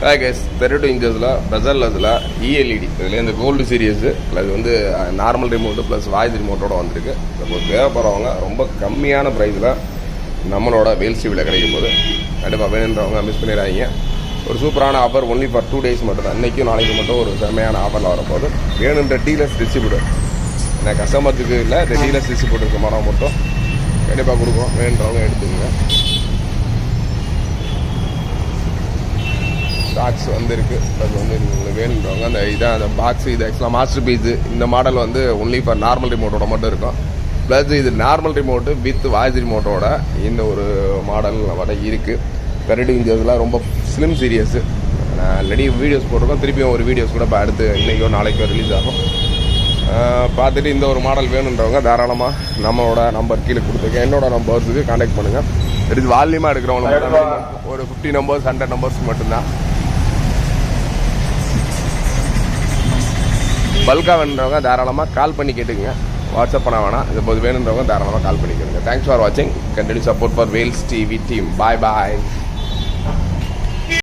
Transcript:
Hi guys thirty two இன்ச்சஸில் இஎல்இடி இதில் இந்த கோல்டு சீரியஸு ப்ளஸ் வந்து நார்மல் ரிமோட்டு ப்ளஸ் வாய்ஸ் ரிமோட்டோட வந்திருக்கு. இப்போ தேவைப்படுறவங்க ரொம்ப கம்மியான ப்ரைஸில் நம்மளோட வேல்ஸ் விலை கிடைக்கும் போது கண்டிப்பாக வேணுன்றவங்க மிஸ் பண்ணிடுறாங்க ஒரு சூப்பரான offer only for two days மட்டும் தான் இன்றைக்கும் நாளைக்கு மட்டும் ஒரு செம்மையான ஆஃபரில் வரப்போகுது. வேணுன்ற டீலர்ஸ் டிஸ்ட்ரிபியூட்டர் நான் கஸ்டமருக்கு இல்லை இந்த டீலர்ஸ் டிஸ்ட்ரிபியூட்டருக்கு மரம் மட்டும் கண்டிப்பாக கொடுக்குறோம் வேணுன்றவங்க எடுத்துக்கோங்க. ஸ்டாக்ஸ் வந்திருக்கு. அது வந்து உங்களுக்கு வேணுன்றவங்க அந்த இதான் அந்த பாக்ஸ் இது ஆக்சுவலாக மாஸ்டர் பீஸு இந்த மாடல் வந்து ஒன்லி ஃபார் நார்மல் ரிமோட்டோட மட்டும் இருக்கும். ப்ளஸ் இது நார்மல் ரிமோட்டு வித் வாய்ஸ் ரிமோட்டோட இந்த ஒரு மாடல் வர இருக்குது கரடி இன்ச்சஸ்லாம் ரொம்ப ஸ்லிம் சீரியஸு நான் ஆல்ரெடி வீடியோஸ் போட்டிருக்கோம். திருப்பியும் ஒரு வீடியோஸ் கூட இப்போ அடுத்து இன்றைக்கோ நாளைக்கோ ரிலீஸ் ஆகும். பார்த்துட்டு இந்த ஒரு மாடல் வேணுன்றவங்க தாராளமாக நம்மளோட நம்பர் கீழே கொடுத்துருக்கேன் என்னோட நம்பர்ஸுக்கு கான்டாக்ட் பண்ணுங்கள் இது வால்யூமாக எடுக்கிறவங்க ஒரு ஃபிஃப்டி நம்பர்ஸ் ஹண்ட்ரட் நம்பர்ஸ் மட்டும்தான். பல்காக வேணுன்றவங்க தாராளமாக கால் பண்ணி கேட்டுக்கங்க. வாட்ஸ்அப் பண்ண வேணாம். இது போது வேணுன்றவங்க தாராளமாக கால் பண்ணி கேளுங்க. தேங்க்ஸ் ஃபார் வாட்சிங் continue support for Vels TV team bye bye